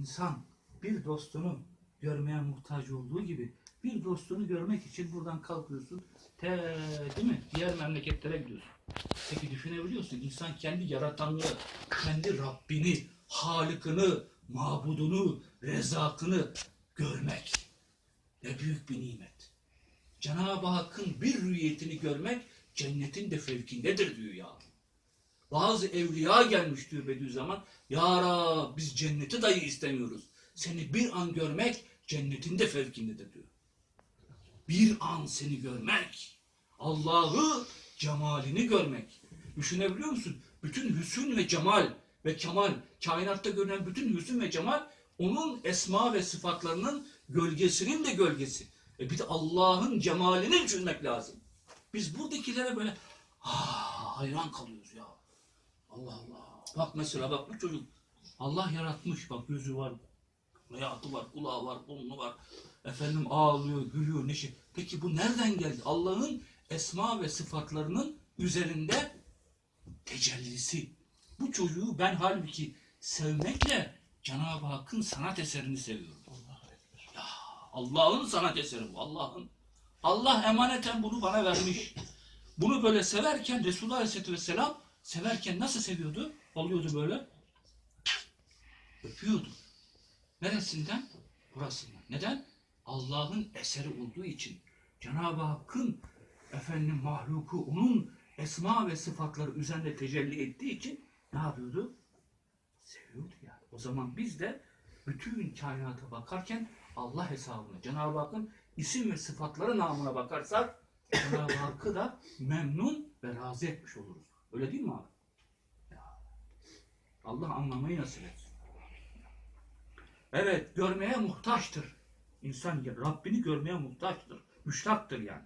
insan bir dostunu görmeye muhtaç olduğu gibi bir dostunu görmek için buradan kalkıyorsun. Te, değil mi? Diğer memleketlere gidiyorsun. Peki düşünebiliyorsun. İnsan kendi yaratanlığı, kendi Rabbini, Halık'ını, mabudunu, rezakını görmek ne büyük bir nimet. Cenab-ı Hakk'ın bir rüyetini görmek cennetin de fevkindedir diyor ya. Bazı evliya gelmiş diyor Bediüzzaman. Ya Rab biz cenneti dahi istemiyoruz. Seni bir an görmek cennetin de fevkindedir diyor. Bir an seni görmek. Allah'ı cemalini görmek. Düşünebiliyor musun? Bütün hüsün ve cemal ve kemal, kainatta görünen bütün hüsün ve cemal onun esma ve sıfatlarının gölgesinin de gölgesi. E bir de Allah'ın cemalini düşünmek lazım. Biz buradakilere böyle hayran kalıyoruz ya. Allah Allah. Bak mesela bak bu çocuk Allah yaratmış bak gözü var, hayatı var, kulağı var, burnu var. Efendim ağlıyor, gülüyor, neşe. Peki bu nereden geldi? Allah'ın esma ve sıfatlarının üzerinde tecellisi. Bu çocuğu ben halbuki sevmekle Cenab-ı Hakk'ın sanat eserini seviyorum. Allah'ın sanat eseri bu. Allah'ın. Allah emaneten bunu bana vermiş. Bunu böyle severken Resulullah Aleyhisselatü Vesselam severken nasıl seviyordu? Oluyordu böyle. Öpüyordu. Neresinden? Burasından. Neden? Allah'ın eseri olduğu için. Cenab-ı Hakk'ın efendim mahluku onun esma ve sıfatları üzerinde tecelli ettiği için ne yapıyordu? Seviyordu yani. O zaman biz de bütün kainata bakarken Allah hesabına, Cenab-ı Hakk'ın isim ve sıfatları namına bakarsak Cenab-ı Hakk'ı da memnun ve razı etmiş oluruz. Öyle değil mi abi? Allah anlamayı nasip etsin. Evet, görmeye muhtaçtır. İnsan Rabbini görmeye muhtaçtır. Müştaktır yani.